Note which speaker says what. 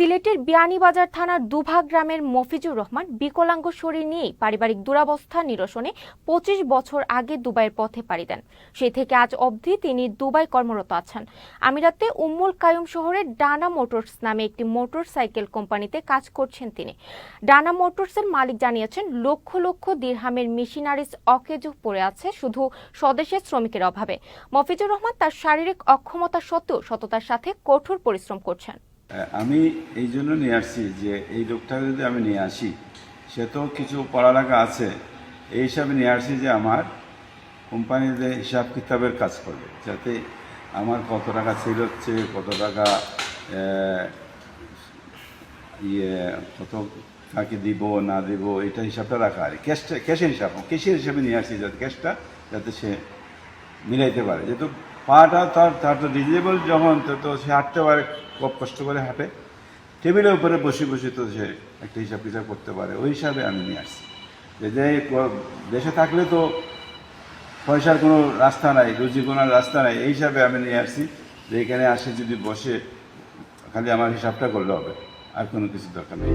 Speaker 1: সিলেটের বিয়ানীবাজার থানার দুভা গ্রামের মফিজুর রহমান বিকলাঙ্গ শরীর নিয়েই পারিবারিক দুরাবস্থা নিরসনে পঁচিশ বছর আগে দুবাইয়ের পথে পাড়ি দেন। সেই থেকে আজ অবধি তিনি দুবাই কর্মরত আছেন। আমিরাতে উম্মুল কায়ুম শহরের ডানা মোটরস নামে একটি মোটর সাইকেল কোম্পানিতে কাজ করছেন তিনি। ডানা মোটরসের মালিক জানিয়েছেন, লক্ষ লক্ষ দিরহামের মেশিনারিজ অকেজো পড়ে আছে শুধু স্বদেশের শ্রমিকের অভাবে। মফিজুর রহমান তার শারীরিক অক্ষমতা সত্ত্বেও সততার সাথে কঠোর পরিশ্রম করছেন।
Speaker 2: আমি এই জন্য নিয়ে আসছি যে এই লোকটাকে যদি আমি নিয়ে আসি, সে তো কিছু পড়ালেখা আছে, এই হিসাবে নিয়ে আসছি যে আমার কোম্পানিতে হিসাব কিতাবের কাজ করবে, যাতে আমার কত টাকা সেল হচ্ছে, কত টাকা ইয়ে কত কাকে দিব, না দিব, এটা হিসাবটা রাখা আর ক্যাশটা ক্যাশের হিসাব ক্যাশের হিসাবে নিয়ে আসছি যাতে ক্যাশটা যাতে সে মিলাইতে পারে। যেহেতু পাটা তার তার তো ডিজেবল যখন তো সে হাঁটতে পারে, খুব কষ্ট করে হাঁটে। টেবিলের উপরে বসে বসে তো সে একটা হিসাব কিতাব করতে পারে। ওই হিসাবে আমি নিয়ে আসছি। যে যে দেশে থাকলে তো পয়সার কোনো রাস্তা নাই, রুজি কোনার রাস্তা নাই। এই হিসাবে আমি নিয়ে আসছি যে এখানে আসে যদি বসে, খালি আমার হিসাবটা করলে হবে। আর কোনো কিছু দরকার নেই।